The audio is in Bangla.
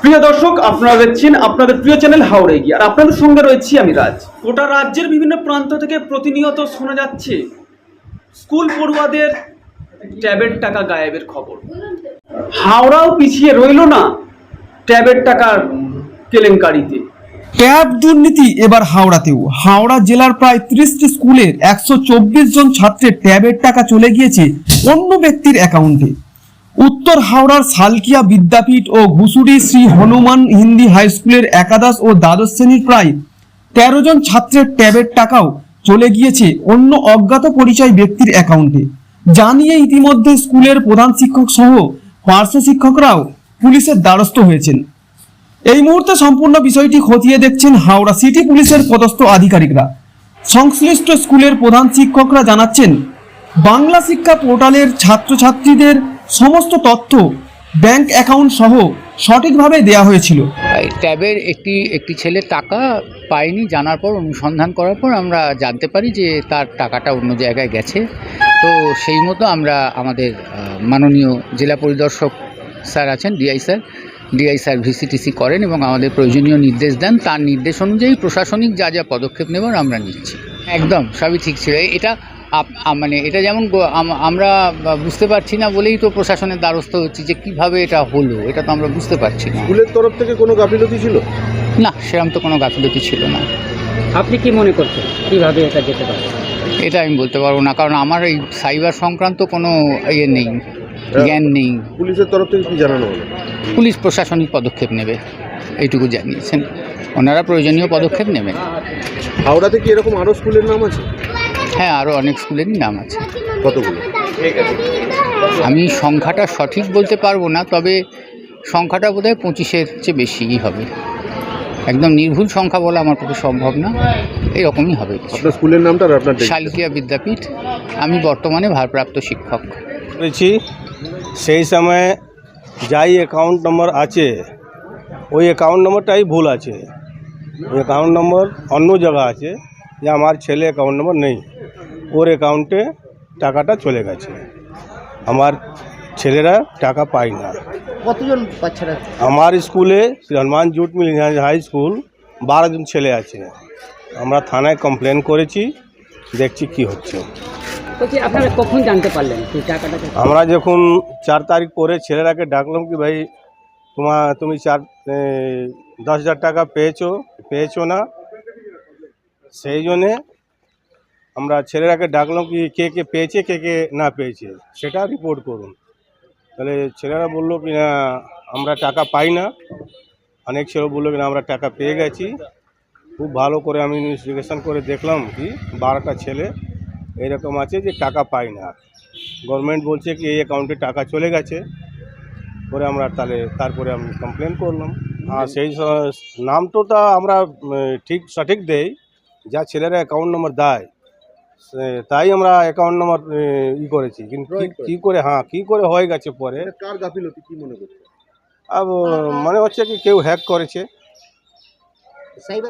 প্রিয় দর্শক আপনারা দেখছেন আপনাদের প্রিয় চ্যানেল হাওড়ে গিয়ে। আর আপনাদের সঙ্গে রয়েছি আমি রাজ। গোটা রাজ্যের বিভিন্ন প্রান্ত থেকে প্রতিনিয়ত শোনা যাচ্ছে স্কুল পড়ুয়াদের ট্যাবের টাকা গায়েবের খবর। হাওড়াও পিছিয়ে রইল না ট্যাবের টাকার কেলেঙ্কারিতে। ট্যাব দুর্নীতি এবার হাওড়াতেও। হাওড়া জেলার প্রায় ত্রিশটি স্কুলের একশো চব্বিশ জন ছাত্রের ট্যাবের টাকা চলে গিয়েছে অন্য ব্যক্তির অ্যাকাউন্টে। উত্তর হাওড়ার সালকিয়া বিদ্যাপীঠ ও ঘুষুরি শ্রী হনুমান হিন্দি হাই স্কুলের একাদশ ও দ্বাদশ শ্রেণির প্রায় তেরো জন ছাত্রের ট্যাবের টাকাও চলে গিয়েছে অন্য অজ্ঞাত পরিচয় ব্যক্তির অ্যাকাউন্টে। জানিয়ে ইতিমধ্যে স্কুলের প্রধান শিক্ষক সহ পার্শ্ব শিক্ষকরাও পুলিশের দ্বারস্থ হয়েছেন। এই মুহূর্তে সম্পূর্ণ বিষয়টি খতিয়ে দেখছেন হাওড়া সিটি পুলিশের পদস্থ আধিকারিকরা। সংশ্লিষ্ট স্কুলের প্রধান শিক্ষকরা জানাচ্ছেন, বাংলা শিক্ষা পোর্টালের ছাত্রছাত্রীদের সমস্ত তথ্য ব্যাংক অ্যাকাউন্ট সহ সঠিকভাবে দেওয়া হয়েছিল। ট্যাবের একটি একটি ছেলে টাকা পায়নি জানার পর, অনুসন্ধান করার পর আমরা জানতে পারি যে তার টাকাটা অন্য জায়গায় গেছে। তো সেই মতো আমরা আমাদের মাননীয় জেলা পরিদর্শক স্যার আছেন, ডিআই স্যার। ডিআই স্যার ভিসিটিসি করেন এবং আমাদের প্রয়োজনীয় নির্দেশ দেন। তার নির্দেশ অনুযায়ী প্রশাসনিক যা যা পদক্ষেপ নেবার আমরা নিচ্ছি। একদম, সবই ঠিক ছিল। এটা মানে এটা যেমন আমরা বুঝতে পারছি না বলেই তো প্রশাসনের দ্বারস্থ হচ্ছি যে কীভাবে এটা হলো এটা তো আমরা বুঝতে পারছি না। স্কুলের তরফ থেকে কোনো গাফিলতি ছিল? না সেরকম তো কোনো গাফিলতি ছিল না। আপনি কি মনে করছেন কীভাবে এটা যেতে পারে? এটা আমি বলতে পারব না কারণ আমার এই সাইবার সংক্রান্ত কোনো ইয়ে নেই জ্ঞান নেই। পুলিশের তরফ থেকে কি জানানো হলো? পুলিশ প্রশাসনিক পদক্ষেপ নেবে এইটুকু জানিয়েছেন। ওনারা প্রয়োজনীয় পদক্ষেপ নেবেন। হাওড়াতে কি এরকম আরও স্কুলের নাম আছে? হ্যাঁ আরও অনেক স্কুলেরই নাম আছে। কতগুলো? আমি সংখ্যাটা সঠিক বলতে পারব না তবে সংখ্যাটা বোধহয় পঁচিশের চেয়ে বেশিই হবে। একদম নির্ভুল সংখ্যা বলা আমার পক্ষে সম্ভব না। এরকমই হবে আপনার স্কুলের নামটা আর আপনার শালকিয়া বিদ্যাপীঠ। আমি বর্তমানে ভারপ্রাপ্ত শিক্ষক। করেছি সেই সময় যাই অ্যাকাউন্ট নম্বর আছে ওই অ্যাকাউন্ট নম্বরটাই ভুল আছে। ওই অ্যাকাউন্ট নম্বর অন্য জায়গা আছে যে আমার ছেলে অ্যাকাউন্ট নম্বর নেই। ওর অ্যাকাউন্টে টাকাটা চলে গেছে। আমার ছেলেরা টাকা পায় না। কতজন বাচ্চারা? আমার স্কুলে Shri Hanuman jute mill high school বারো জন ছেলে আছে। আমরা থানায় কমপ্লেন করেছি দেখছি কি হচ্ছে। বলছি আপনারা কখন জানতে পারলেন টাকাটা আমরা যখন চার তারিখ পরে ছেলেরাকে ডাকলাম কি ভাই তোমার তুমি চার দশ হাজার টাকা পেয়েছ পেয়েছ না? সেই জন্যে আমরা ছেলেরাকে ডাকলাম কি কে কে পেয়েছে, কে কে না পেয়েছে, সেটা রিপোর্ট করুন। তাহলে ছেলেরা বলল কি, না, আমরা টাকা পাই না। অনেক ছেলে বলল কি, না, আমরা টাকা পেয়ে গেছি। খুব ভালো করে আমি ইনভেস্টিগেশন করে দেখলাম কি, বারোটা ছেলে এরকম আছে যে টাকা পায় না। গভর্নমেন্ট বলছে কি, এই অ্যাকাউন্টে টাকা চলে গেছে। পরে আমরা তাহলে তারপরে আমি কমপ্লেন করলাম। আর সেই স- নামটা আমরা ঠিক সঠিক দেই, যা ছেলেরা অ্যাকাউন্ট নম্বর দেয়। তাই আমরা অ্যাকাউন্ট নাম্বার ই করেছি। কিন্তু কি- কি করে হ্যাঁ কি করে হয়ে গেছে পরে? কার গাফিলতি কি মনে করছে? আব মানে হচ্ছে কি কেউ হ্যাক করেছে। সাইবার